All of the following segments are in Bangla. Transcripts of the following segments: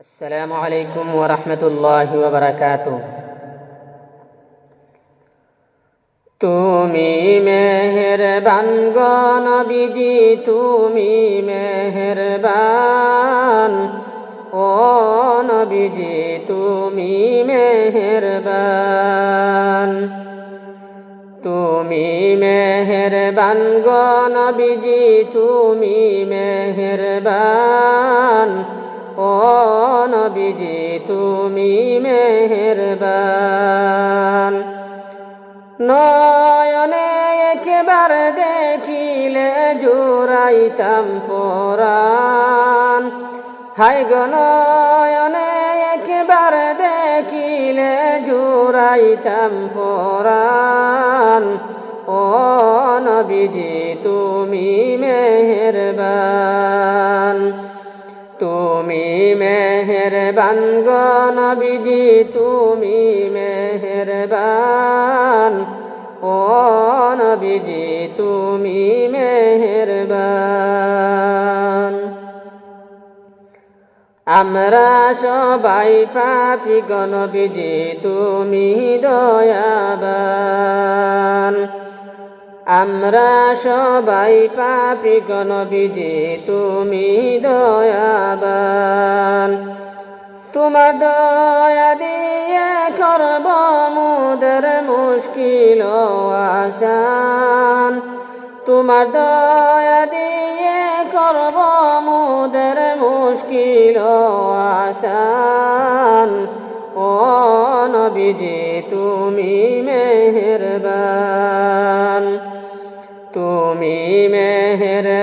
আসসালামু আলাইকুম ওয়া রাহমাতুল্লাহি ওয়া বারাকাতুহু। তুমি মেহেরবান গো নবীজি, তুমি মেহেরবান। ও নবীজি, তুমি মেহেরবান। তুমি মেহেরবান গো নবীজি, তুমি মেহেরবান। নবীজি তুমি মেহেরবান। নয়নে একবার দেখিলে জোড়াইতাম পরাণ হাই গো নয়নে একবার দেখিলে জোড়াইতাম পরাণ তুমি মেহেরবান গো নবীজি, তুমি মেহেরবান। ও নবীজি, তুমি মেহেরবান। আমরা সবাই পাপি গণবিজি তুমি দয়াবান। আমরা সবাই পাপি গণবিজি, তুমি দয়াবান। তোমার দয়া দিয়ে করব মুদের মুশকিল আসান। তোমার দয়া দিয়ে করব মুদের মুশকিল আসান। ও নবীজি, তুমি মেহেরবান।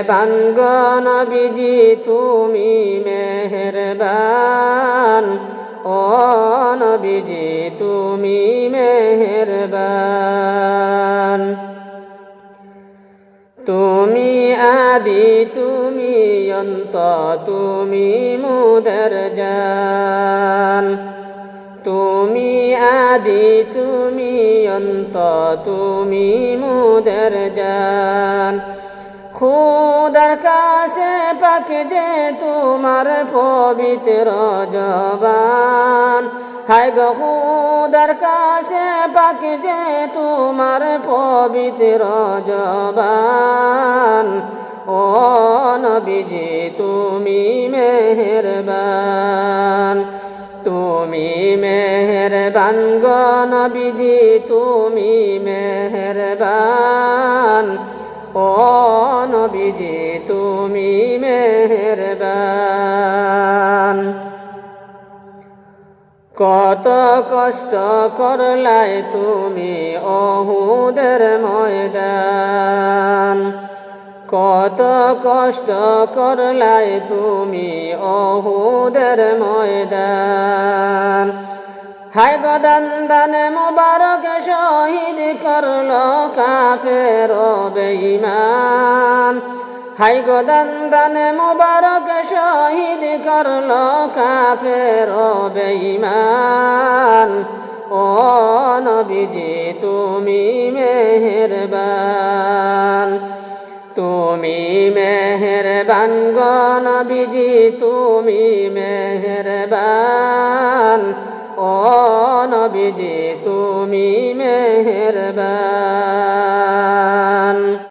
মেহেরবান গো নবীজি তুমি মেহেরবান। ও নবীজি, তুমি মেহেরবান। তুমি আদি, তুমি অন্ত, তুমি মুদর জান। তুমি আদি, তুমি অন্ত, তুমি মুদর জান। খুদার কাছে পাক যে তোমার পবিত্র জবান। হাই গো খুদার কাছে পাক যে তোমার পবিত্র জবান। ও নবীজি, তুমি মেহেরবান। তুমি মেহেরবান গো নবীজি, তুমি মেহেরবান। ও নবীজি, তুমি মেহেরবান। কত কষ্ট করলাই তুমি অহুদের ময়দান। কত কষ্ট করলাই তুমি অহুদের ময়দান। হাই গদান দান মুবারক শহীদ করল কাফের বেঈমান। হাই গদান দান মুবারক শহীদ করল কাফের বেঈমান। ও নবীজি, তুমি মেহেরবান। তুমি মেহেরবান গো নবীজি, তুমি মেহেরবান। নবীজি তুমি মেহেরবান।